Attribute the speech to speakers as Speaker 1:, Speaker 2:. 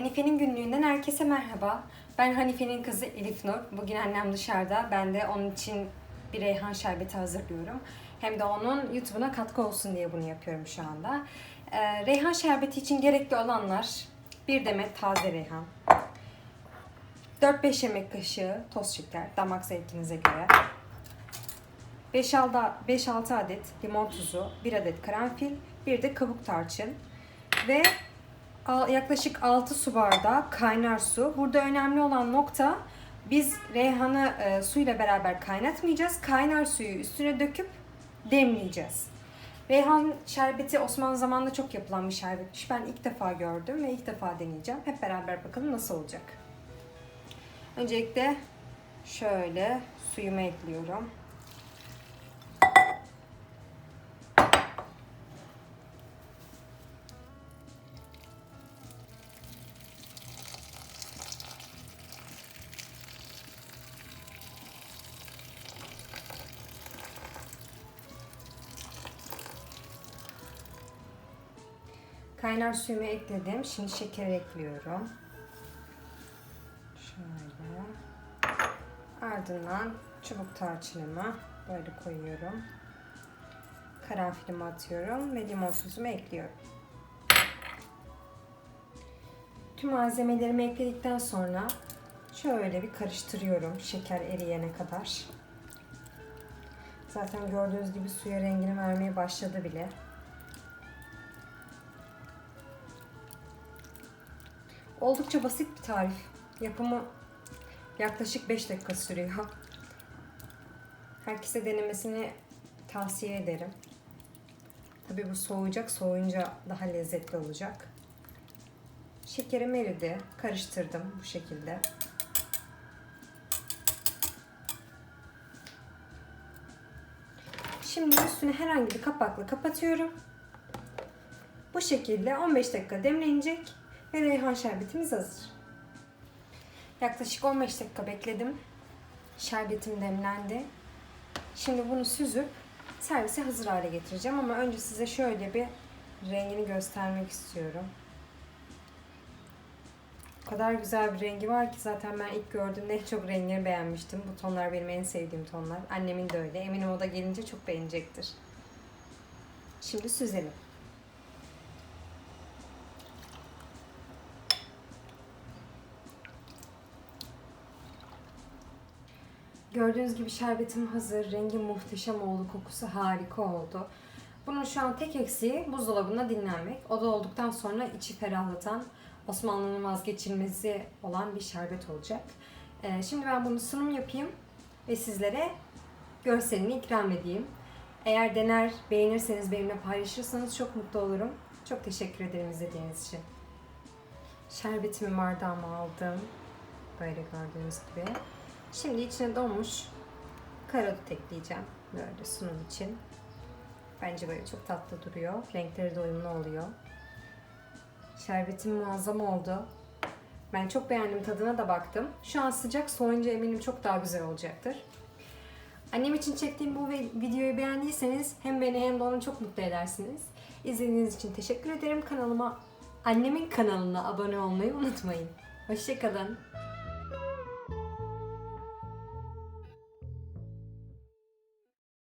Speaker 1: Hanife'nin günlüğünden herkese merhaba. Ben Hanife'nin kızı Elif Nur. Bugün annem dışarıda. Ben de onun için bir reyhan şerbeti hazırlıyorum. Hem de onun YouTube'una katkı olsun diye bunu yapıyorum şu anda. Ee, reyhan şerbeti için gerekli olanlar bir demet taze reyhan, 4-5 yemek kaşığı toz şeker, damak zevkinize göre. 5-6 adet limon tuzu, 1 adet karanfil, bir de kabuk tarçın ve yaklaşık 6 su bardağı kaynar su. Burada önemli olan nokta biz reyhanı e, suyla beraber kaynatmayacağız. Kaynar suyu üstüne döküp demleyeceğiz. Reyhan şerbeti Osmanlı zamanında çok yapılan bir şerbetmiş. Ben ilk defa gördüm ve ilk defa deneyeceğim. Hep beraber bakalım nasıl olacak. Öncelikle şöyle suyumu ekliyorum. Kaynar suyumu ekledim. Şimdi şeker ekliyorum. Şöyle. Ardından çubuk tarçınımı böyle koyuyorum. Karanfilimi atıyorum ve limon tuzumu ekliyorum. Tüm malzemelerimi ekledikten sonra şöyle bir karıştırıyorum şeker eriyene kadar. Zaten gördüğünüz gibi suya rengini vermeye başladı bile. Oldukça basit bir tarif. Yapımı yaklaşık 5 dakika sürüyor. Herkese denemesini tavsiye ederim. Tabii bu soğuyacak. Soğuyunca daha lezzetli olacak. Şekerim eridi. Karıştırdım bu şekilde. Şimdi üstüne herhangi bir kapakla kapatıyorum. Bu şekilde 15 dakika demlenecek ve reyhan şerbetimiz hazır. Yaklaşık 15 dakika bekledim. Şerbetim demlendi. Şimdi bunu süzüp servise hazır hale getireceğim ama önce size şöyle bir rengini göstermek istiyorum. O kadar güzel bir rengi var ki zaten ben ilk gördüğümde en çok rengini beğenmiştim. Bu tonlar benim en sevdiğim tonlar. Annemin de öyle. Eminim o da gelince çok beğenecektir. Şimdi süzelim. Gördüğünüz gibi şerbetim hazır. Rengi muhteşem oldu. Kokusu harika oldu. Bunun şu an tek eksiği buzdolabında dinlenmek. O da olduktan sonra içi ferahlatan Osmanlı'nın vazgeçilmezi olan bir şerbet olacak. Ee, şimdi ben bunu sunum yapayım ve sizlere görselini ikram edeyim. Eğer dener, beğenirseniz benimle paylaşırsanız çok mutlu olurum. Çok teşekkür ederim izlediğiniz için. Şerbetimi bardağıma aldım. Böyle gördüğünüz gibi. Şimdi içine donmuş karadut ekleyeceğim. Böyle sunum için. Bence böyle çok tatlı duruyor. Renkleri de uyumlu oluyor. Şerbetim muazzam oldu. Ben çok beğendim tadına da baktım. Şu an sıcak soğuyunca eminim çok daha güzel olacaktır. Annem için çektiğim bu vi- videoyu beğendiyseniz hem beni hem de onu çok mutlu edersiniz. İzlediğiniz için teşekkür ederim. Kanalıma, annemin kanalına abone olmayı unutmayın. Hoşçakalın.